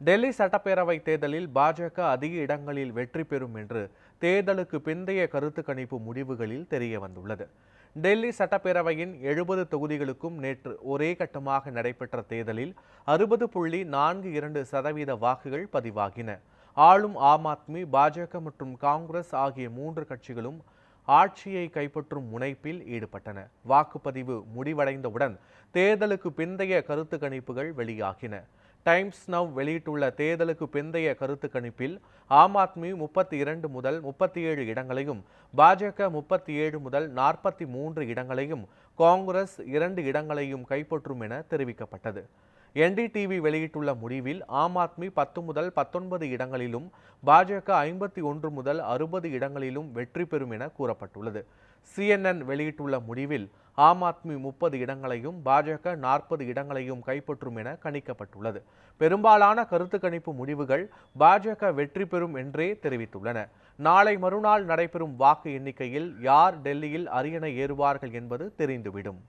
டெல்லி சட்டப்பேரவை தேர்தலில் பாஜக அதிக இடங்களில் வெற்றி பெறும் என்று தேர்தலுக்கு பிந்தைய கருத்து கணிப்பு முடிவுகளில் தெரிய வந்துள்ளது. டெல்லி சட்டப்பேரவையின் எழுபது தொகுதிகளுக்கும் நேற்று ஒரே கட்டமாக நடைபெற்ற தேர்தலில் அறுபது புள்ளி நான்கு இரண்டு சதவீத வாக்குகள் பதிவாகின. ஆளும் ஆம் ஆத்மி பாஜக மற்றும் காங்கிரஸ் ஆகிய மூன்று கட்சிகளும் ஆட்சியை கைப்பற்றும் முனைப்பில் ஈடுபட்டன. வாக்குப்பதிவு முடிவடைந்தவுடன் தேர்தலுக்கு பிந்தைய கருத்து கணிப்புகள் வெளியாகின. டைம்ஸ் நவ் வெளியிட்டுள்ள தேர்தலுக்கு பிந்தைய கருத்து கணிப்பில் ஆம் ஆத்மி முப்பத்தி இரண்டு முதல் முப்பத்தி ஏழு இடங்களையும் பாஜக முப்பத்தி ஏழு முதல் நாற்பத்தி மூன்று இடங்களையும் காங்கிரஸ் இரண்டு இடங்களையும் கைப்பற்றும் என தெரிவிக்கப்பட்டது. என்டிடிவி வெளியிட்டுள்ள முடிவில் ஆம் ஆத்மி பத்து முதல் பத்தொன்பது இடங்களிலும் பாஜக ஐம்பத்தி ஒன்று முதல் அறுபது இடங்களிலும் வெற்றி பெறும் என கூறப்பட்டுள்ளது. சிஎன்என் வெளியிட்டுள்ள முடிவில் ஆம் ஆத்மி முப்பது இடங்களையும் பாஜக நாற்பது இடங்களையும் கைப்பற்றும் என கணிக்கப்பட்டுள்ளது. பெரும்பாலான கருத்து கணிப்பு முடிவுகள் பாஜக வெற்றி பெறும் என்றே தெரிவித்துள்ளன. நாளை மறுநாள் நடைபெறும் வாக்கு எண்ணிக்கையில் யார் டெல்லியில் அரியணை ஏறுவார்கள் என்பது தெரிந்துவிடும்